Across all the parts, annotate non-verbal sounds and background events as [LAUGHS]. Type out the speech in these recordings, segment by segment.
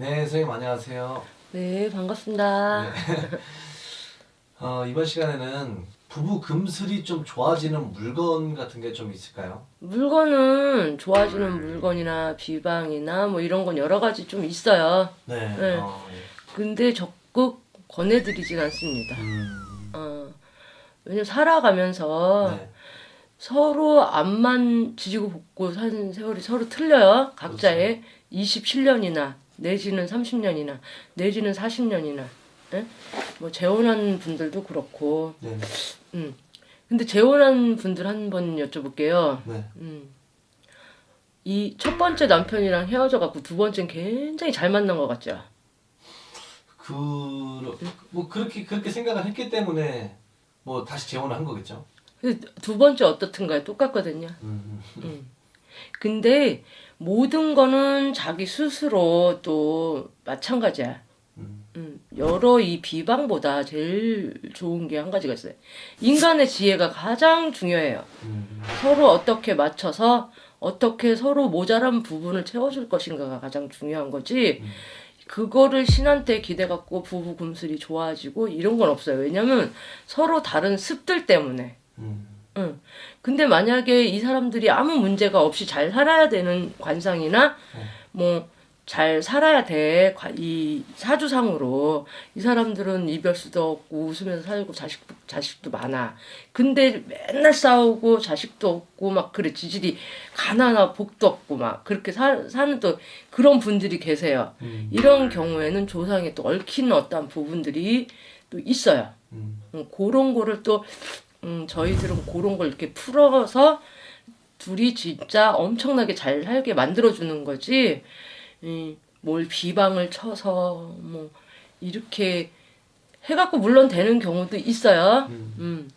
네, 선생님 안녕하세요. 네, 반갑습니다. 네. [LAUGHS] 어, 이번 시간에는 부부 금슬이 좀 좋아지는 물건 같은 게 좀 있을까요? 물건은 좋아지는 물건이나 비방이나 뭐 이런 건 여러 가지 좀 있어요. 네. 네. 어, 예. 근데 적극 권해드리진 않습니다. 음, 어, 왜냐면 살아가면서 네. 서로 앞만 지지고 볶고 사는 세월이 서로 틀려요. 각자의 27년이나 내지는 30년이나 내지는 40년이나. 뭐 재혼한 분들도 그렇고. 네. 음. 근데 재혼한 분들 한 번 여쭤볼게요. 네. 음. 이 첫 번째 남편이랑 헤어져 갖고 두 번째는 굉장히 잘 만난 것 같죠. 그, 뭐 그렇게 그렇게 생각을 했기 때문에 뭐 다시 재혼을 한 거겠죠. 근데 두 번째 어떻든가요? 똑같거든요. 음, 음. 근데 모든 거는 자기 스스로 또 마찬가지야. 음, 음, 여러 이 비방보다 제일 좋은 게 한 가지가 있어요. 인간의 지혜가 가장 중요해요. 음, 서로 어떻게 맞춰서 어떻게 서로 모자란 부분을 채워줄 것인가가 가장 중요한 거지. 음. 그거를 신한테 기대 갖고 부부 금슬이 좋아지고 이런 건 없어요. 왜냐면 서로 다른 습들 때문에. 음, 응. 근데 만약에 이 사람들이 아무 문제가 없이 잘 살아야 되는 관상이나 네. 뭐잘 살아야 돼. 과- 이 사주상으로 이 사람들은 이별수도 없고 웃으면서 살고 자식도 자식도 많아. 근데 맨날 싸우고 자식도 없고 막 그래 지질이 가난하고 복도 없고 막 그렇게 사, 사는 또 그런 분들이 계세요. 음, 이런 경우에는 조상에 또 얽히는 어떤 부분들이 또 있어요. 음, 음, 그런 거를 또 음, 저희들은 그런 걸 이렇게 풀어서 둘이 진짜 엄청나게 잘 살게 만들어주는 거지. 이, 뭘 비방을 쳐서 뭐 이렇게 해갖고 물론 되는 경우도 있어요. 음, 음.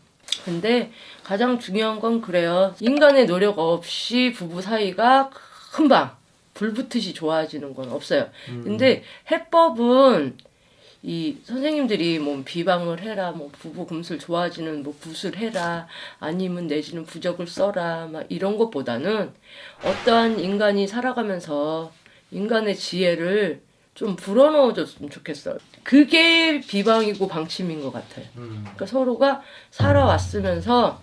근데 가장 중요한 건 그래요. 인간의 노력 없이 부부 사이가 금방 불붙듯이 좋아지는 건 없어요. 음. 근데 해법은 이 선생님들이 뭐 비방을 해라, 뭐 부부 금술 좋아지는 뭐 붓을 해라, 아니면 내지는 부적을 써라, 막 이런 것보다는 어떠한 인간이 살아가면서 인간의 지혜를 좀 불어넣어줬으면 좋겠어요. 그게 비방이고 방침인 것 같아요. 음, 그러니까 서로가 살아왔으면서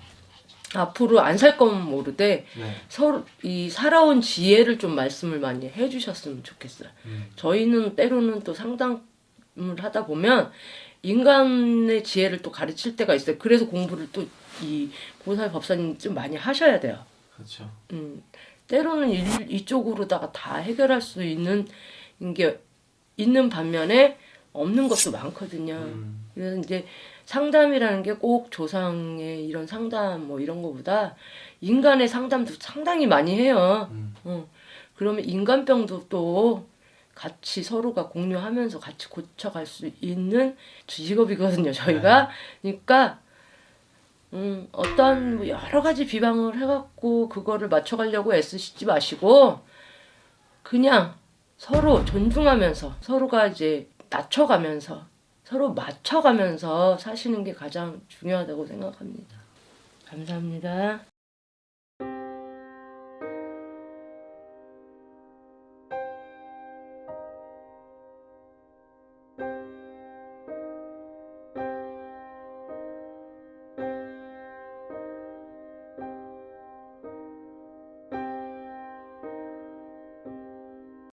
앞으로 안 살 거면 모르되 네. 서로 이 살아온 지혜를 좀 말씀을 많이 해주셨으면 좋겠어요. 음. 저희는 때로는 또 상담 을 하다 보면 인간의 지혜를 또 가르칠 때가 있어요. 그래서 공부를 또이 보살 법사님 좀 많이 하셔야 돼요. 그렇죠. 음, 때로는 이, 이쪽으로다가 다 해결할 수 있는 게 있는 반면에 없는 것도 많거든요. 음, 그래서 이제 상담이라는 게 꼭 조상의 이런 상담 뭐 이런 거보다 인간의 상담도 상당히 많이 해요. 음, 어. 그러면 인간병도 또 같이 서로가 공유하면서 같이 고쳐갈 수 있는 직업이거든요, 저희가. 그러니까, 음, 어떤 뭐 여러 가지 비방을 해갖고 그거를 맞춰가려고 애쓰시지 마시고, 그냥 서로 존중하면서, 서로가 이제 낮춰가면서, 서로 맞춰가면서 사시는 게 가장 중요하다고 생각합니다. 감사합니다.